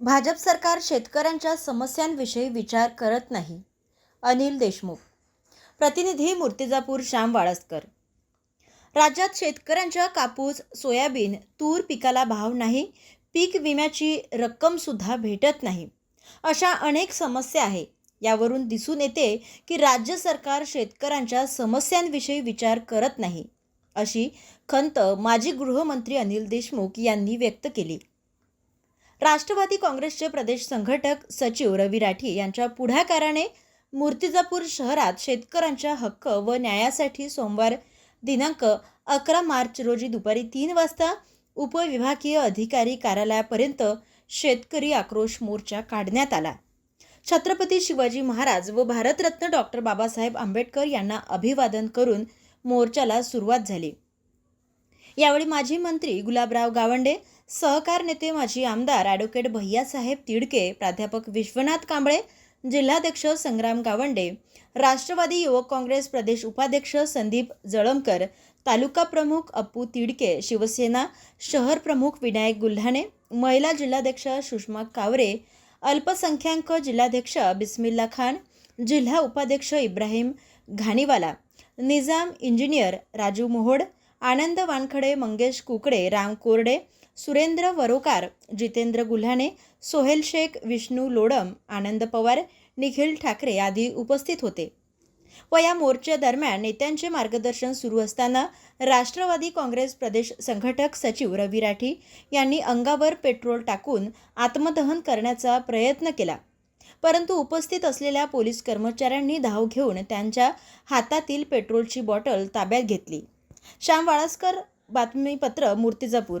भाजप सरकार शेतकऱ्यांच्या समस्यांविषयी विचार करत नाही. अनिल देशमुख. प्रतिनिधी मूर्तिजापूर श्याम वाळस्कर. राज्यात शेतकऱ्यांच्या कापूस सोयाबीन तूर पिकाला भाव नाही पीक विम्याची रक्कमसुद्धा भेटत नाही. अशा अनेक समस्या आहे. यावरून दिसून येते की राज्य सरकार शेतकऱ्यांच्या समस्यांविषयी विचार करत नाही अशी खंत माजी गृहमंत्री अनिल देशमुख यांनी व्यक्त केली. राष्ट्रवादी काँग्रेसचे प्रदेश संघटक सचिव रवी राठी यांच्या पुढाकाराने मूर्तिजापूर शहरात शेतकऱ्यांच्या हक्क व न्यायासाठी सोमवार दिनांक अकरा मार्च रोजी दुपारी तीन वाजता उपविभागीय अधिकारी कार्यालयापर्यंत शेतकरी आक्रोश मोर्चा काढण्यात आला. छत्रपती शिवाजी महाराज व भारतरत्न डॉक्टर बाबासाहेब आंबेडकर यांना अभिवादन करून मोर्चाला सुरुवात झाली. यावेळी माजी मंत्री गुलाबराव गावंडे सहकार नेते माजी आमदार ॲडव्होकेट भैयासाहेब तिडके प्राध्यापक विश्वनाथ कांबळे जिल्हाध्यक्ष संग्राम गावंडे राष्ट्रवादी युवक काँग्रेस प्रदेश उपाध्यक्ष संदीप जळमकर तालुका प्रमुख अप्पू तिडके शिवसेना शहर प्रमुख विनायक गुल्हाणे महिला जिल्हाध्यक्ष सुषमा कावरे अल्पसंख्याक जिल्हाध्यक्ष बिस्मिल्ला खान जिल्हा उपाध्यक्ष इब्राहिम घाणीवाला निजाम इंजिनियर राजू मोहोड आनंद वानखडे मंगेश कुकडे राम कोरडे सुरेंद्र वरोकार जितेंद्र गुल्हाणे सोहेल शेख विष्णू लोडम आनंद पवार निखिल ठाकरे आदी उपस्थित होते. व या मोर्चादरम्यान नेत्यांचे मार्गदर्शन सुरू असताना राष्ट्रवादी काँग्रेस प्रदेश संघटक सचिव रवी राठी यांनी अंगावर पेट्रोल टाकून आत्मदहन करण्याचा प्रयत्न केला. परंतु उपस्थित असलेल्या पोलीस कर्मचाऱ्यांनी धाव घेऊन त्यांच्या हातातील पेट्रोलची बॉटल ताब्यात घेतली. श्याम वाळसकर बातमीपत्र मूर्तिजापूर.